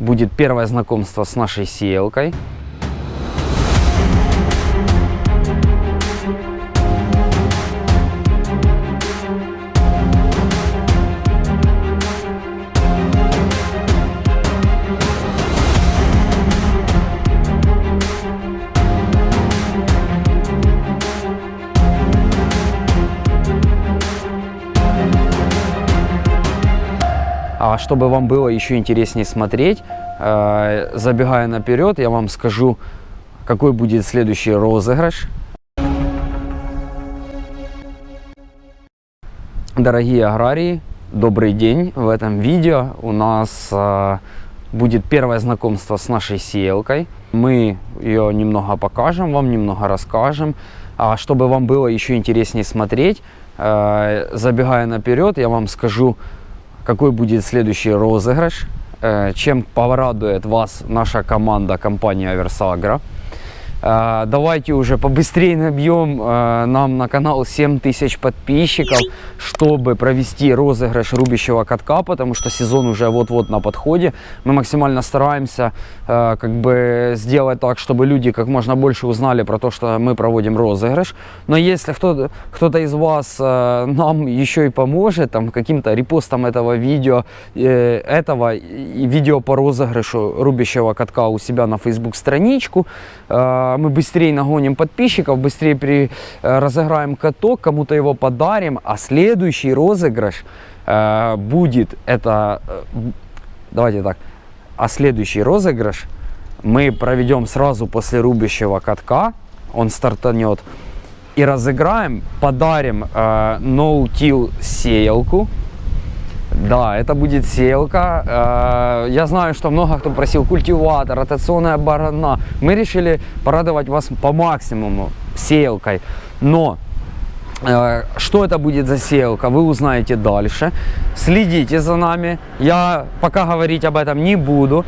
будет первое знакомство с нашей сеялкой. А чтобы вам было еще интереснее смотреть, э, забегая наперед, я вам скажу, какой будет следующий розыгрыш. Дорогие аграрии, добрый день! В этом видео у нас э, будет первое знакомство с нашей сеялкой. Мы ее немного покажем, вам немного расскажем. А чтобы вам было еще интереснее смотреть, э, забегая наперед, я вам скажу, какой будет следующий розыгрыш, э, чем порадует вас наша команда компания Аверсагра. Э, Давайте уже побыстрее набьем э, нам на канал 7000 подписчиков, чтобы провести розыгрыш рубящего катка, потому что сезон уже вот-вот на подходе. Мы максимально стараемся э, как бы сделать так, чтобы люди как можно больше узнали про то, что мы проводим розыгрыш. Но если кто-то кто из вас нам еще и поможет, там каким-то репостом этого видео, э, этого видео по розыгрышу рубящего катка у себя на Facebook страничку, мы быстрее нагоним подписчиков, быстрее при, э, разыграем каток, кому-то его подарим, а следующий розыгрыш э, будет это, э, давайте так, а следующий розыгрыш мы проведем сразу после рубящего катка, он стартанет, и разыграем, подарим э, ноутил сеялку, да, это будет сеялка. Э, Я знаю, что много кто просил культиватор, ротационная барана. Мы решили порадовать вас по максимуму сеялкой. Но э, что это будет за сеялка, вы узнаете дальше. Следите за нами. Я пока говорить об этом не буду.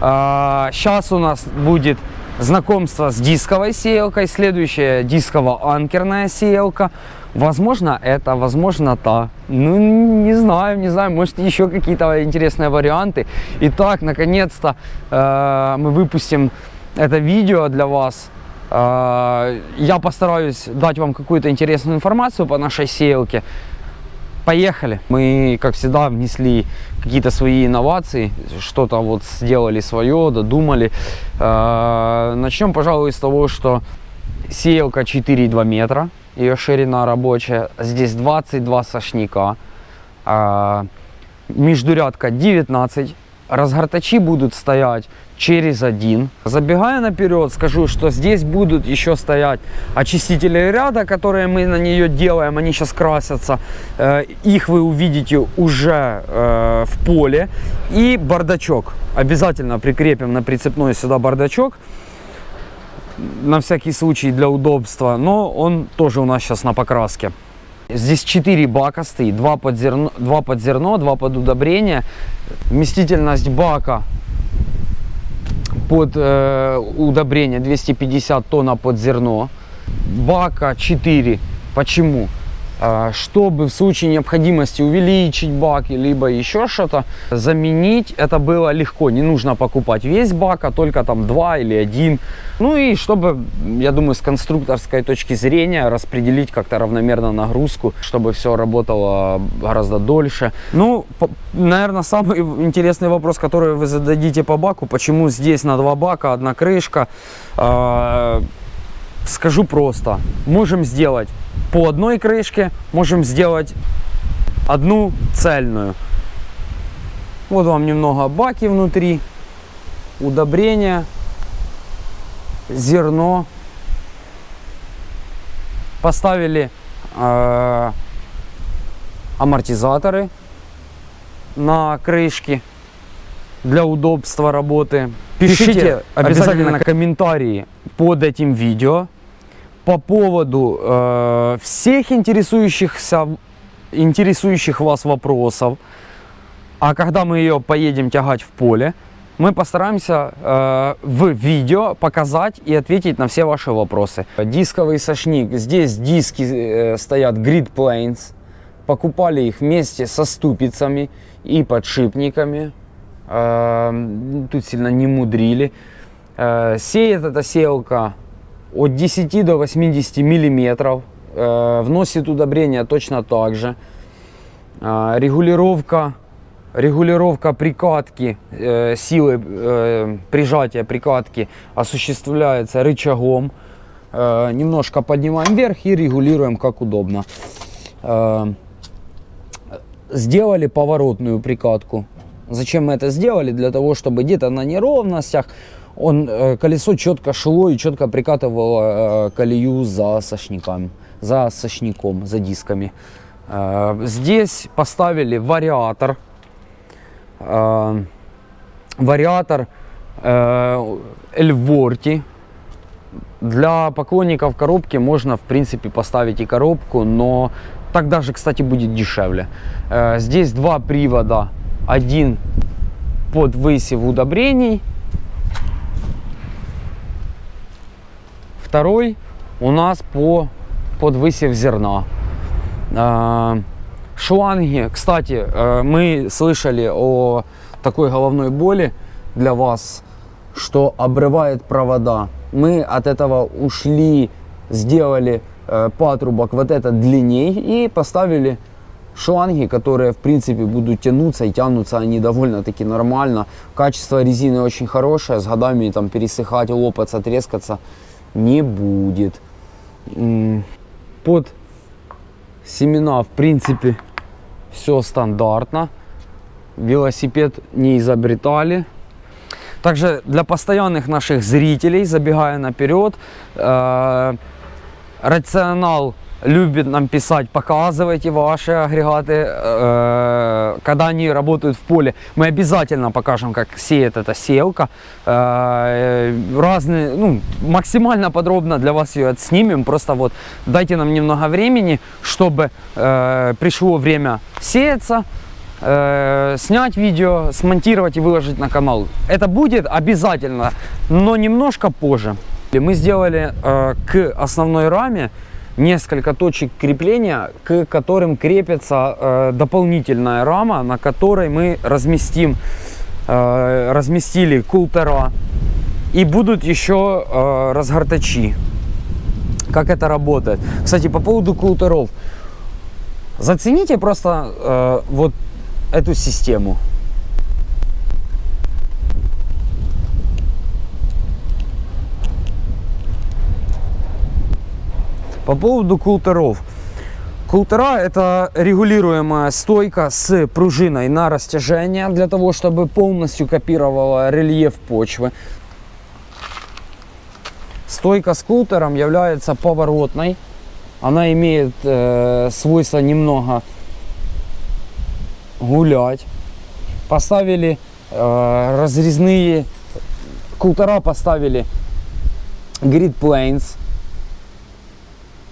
Сейчас у нас будет знакомство с дисковой сеялкой, следующая дисково-анкерная сеялка. Возможно, это, возможно, та. Ну, не знаю, не знаю, может, еще какие-то интересные варианты. Итак, наконец-то э, мы выпустим это видео для вас. Э, я постараюсь дать вам какую-то интересную информацию по нашей сеялке. Поехали. Мы, как всегда, внесли какие-то свои инновации, что-то вот сделали свое, додумали. Э, Начнем, пожалуй, с того, что сеялка 4,2 метра, ее ширина рабочая. Здесь 22 сошника. А, Междурядка 19. Разгортачи будут стоять через один. Забегая наперед, скажу, что здесь будут еще стоять очистители ряда, которые мы на нее делаем. Они сейчас красятся. Э, Их вы увидите уже э, в поле. И бардачок. Обязательно прикрепим на прицепной сюда бардачок на всякий случай для удобства, но он тоже у нас сейчас на покраске. Здесь 4 бака стоит, 2 под зерно, 2 под, зерно, 2 под удобрение. Вместительность бака под э, удобрение 250 тонн под зерно. Бака 4. Почему? А, Чтобы в случае необходимости увеличить баки, либо еще что-то, заменить это было легко. Не нужно покупать весь бак, а только там два или один. Ну и чтобы, я думаю, с конструкторской точки зрения распределить как-то равномерно нагрузку, чтобы все работало гораздо дольше. Ну, наверное, самый интересный вопрос, который вы зададите по баку, почему здесь на два бака одна крышка. А, Скажу просто, можем сделать по одной крышке, можем сделать одну цельную. Вот вам немного баки внутри, удобрения, зерно. Поставили э, амортизаторы на крышки для удобства работы. Пишите обязательно комментарии под этим видео по поводу э, всех интересующихся, интересующих вас вопросов. А когда мы ее поедем тягать в поле, мы постараемся э, в видео показать и ответить на все ваши вопросы. Дисковый сошник. Здесь диски э, стоят Grid Planes. Покупали их вместе со ступицами и подшипниками. Э, Тут сильно не мудрили. Э, Сеет эта сеялка от 10 до 80 миллиметров. Э, Вносит удобрения точно так же. Э, Регулировка, регулировка прикатки, э, силы прижатия прикатки осуществляется рычагом. Немножко поднимаем вверх и регулируем как удобно. Сделали поворотную прикатку. Зачем мы это сделали? Для того, чтобы где-то на неровностях он, э, колесо четко шло и четко прикатывало э, колею за сошниками, за сошником, за дисками. Э, Здесь поставили вариатор. Вариатор Эльворти. Для поклонников коробки можно, в принципе, поставить и коробку, но так даже, кстати, будет дешевле. Здесь два привода. Один под высев удобрений. Второй у нас по под высев зерна. Э, Шланги, кстати, э, мы слышали о такой головной боли для вас, что обрывает провода. Мы от этого ушли, сделали э, патрубок вот этот длинней и поставили шланги, которые в принципе будут тянуться и тянутся они довольно-таки нормально. Качество резины очень хорошее, с годами там пересыхать, лопаться, трескаться не будет. Под семена в принципе все стандартно. Велосипед не изобретали. Также для постоянных наших зрителей, забегая наперед, э, рационал любит нам писать, показывайте ваши агрегаты, э, когда они работают в поле. Мы обязательно покажем, как сеет эта сеялка. Э, разные, ну, максимально подробно для вас ее отснимем. Просто вот дайте нам немного времени, чтобы э, пришло время сеяться снять видео, смонтировать и выложить на канал. Это будет обязательно, но немножко позже. Мы сделали к основной раме несколько точек крепления, к которым крепится э, дополнительная рама, на которой мы разместим, э, разместили култера. И будут еще э, разгортачи. Как это работает? Кстати, по поводу култеров. Зацените просто э, вот эту систему. По поводу култеров. Култера это регулируемая стойка с пружиной на растяжение для того, чтобы полностью копировала рельеф почвы. Стойка с култером является поворотной. Она имеет э, свойство немного гулять. Поставили э, разрезные култера, поставили grid planes,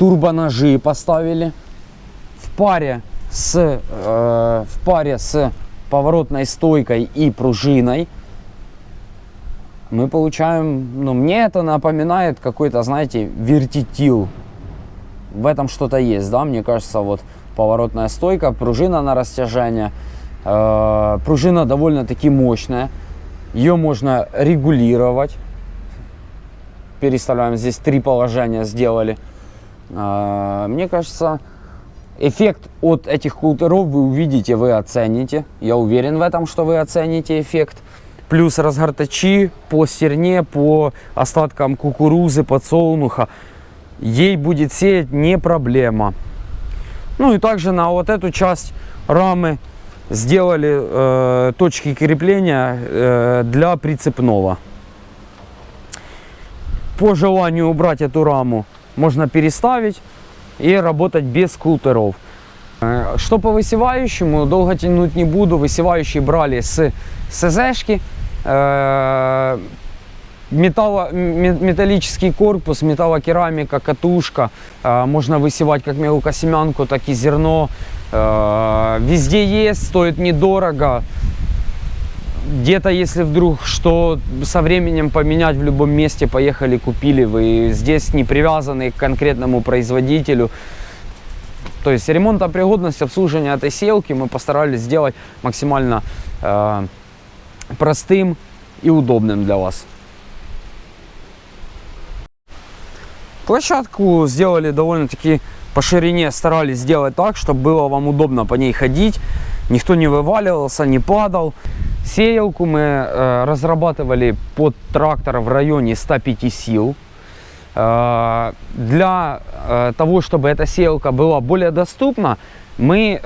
турбоножи поставили в паре с э, в паре с поворотной стойкой и пружиной мы получаем, ну, мне это напоминает какой-то, знаете, вертитил. В этом что-то есть, да, мне кажется, вот поворотная стойка, пружина на растяжение. Э, пружина довольно-таки мощная. Ее можно регулировать. Переставляем, здесь три положения сделали. Э, мне кажется, эффект от этих култеров вы увидите, вы оцените. Я уверен в этом, что вы оцените эффект. Плюс разгортачи по стерне, по остаткам кукурузы, подсолнуха. Ей будет сеять не проблема. Ну и также на вот эту часть рамы сделали э, точки крепления э, для прицепного. По желанию убрать эту раму можно переставить и работать без култеров. Э, Что по высевающему, долго тянуть не буду. Высевающий брали с СЗшки. Э, металло, ме- металлический корпус, металлокерамика, катушка. Э, Можно высевать как мелкосемянку, так и зерно. Везде есть, стоит недорого. Где-то, если вдруг что со временем поменять в любом месте, поехали, купили вы. Здесь не привязаны к конкретному производителю. То есть ремонтопригодность, обслуживание этой селки мы постарались сделать максимально э, простым и удобным для вас. Площадку сделали довольно-таки по ширине, старались сделать так, чтобы было вам удобно по ней ходить, никто не вываливался, не падал. Сеялку мы э, разрабатывали под трактор в районе 105 сил. Э, для э, того, чтобы эта сеялка была более доступна, мы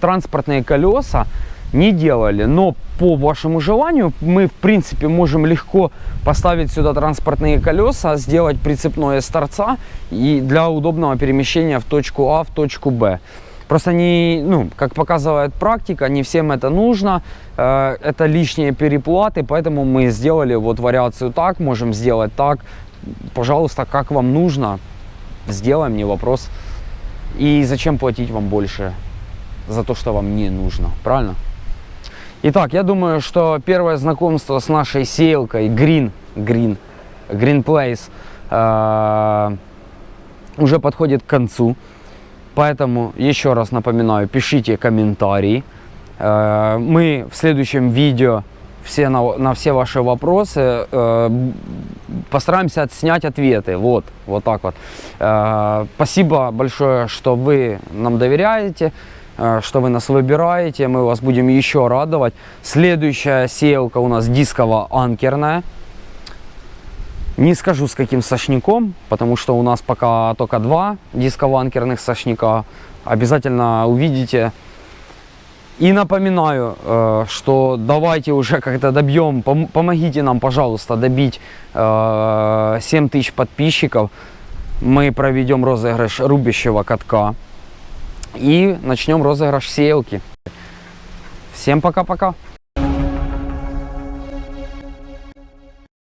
транспортные колеса не делали. Но по вашему желанию мы, в принципе, можем легко поставить сюда транспортные колеса, сделать прицепное с торца и для удобного перемещения в точку А, в точку Б. Просто не, ну, как показывает практика, не всем это нужно, э, это лишние переплаты, поэтому мы сделали вот вариацию так, можем сделать так. Пожалуйста, как вам нужно, сделаем, не вопрос. И зачем платить вам больше за то, что вам не нужно, правильно? Итак, я думаю, что первое знакомство с нашей сеялкой Green, Green, Green Place уже подходит к концу. Поэтому еще раз напоминаю, пишите комментарии. Э, Мы в следующем видео все на, на все ваши вопросы э, постараемся отснять ответы. Вот, вот так вот. Э, Спасибо большое, что вы нам доверяете, э, что вы нас выбираете. Мы вас будем еще радовать. Следующая сеялка у нас дисково-анкерная. Не скажу с каким сошником, потому что у нас пока только два дисково-анкерных сошника. Обязательно увидите. И напоминаю, э, что давайте уже как-то добьем, пом- помогите нам, пожалуйста, добить э, 7 тысяч подписчиков. Мы проведем розыгрыш рубящего катка и начнем розыгрыш сеялки. Всем пока-пока.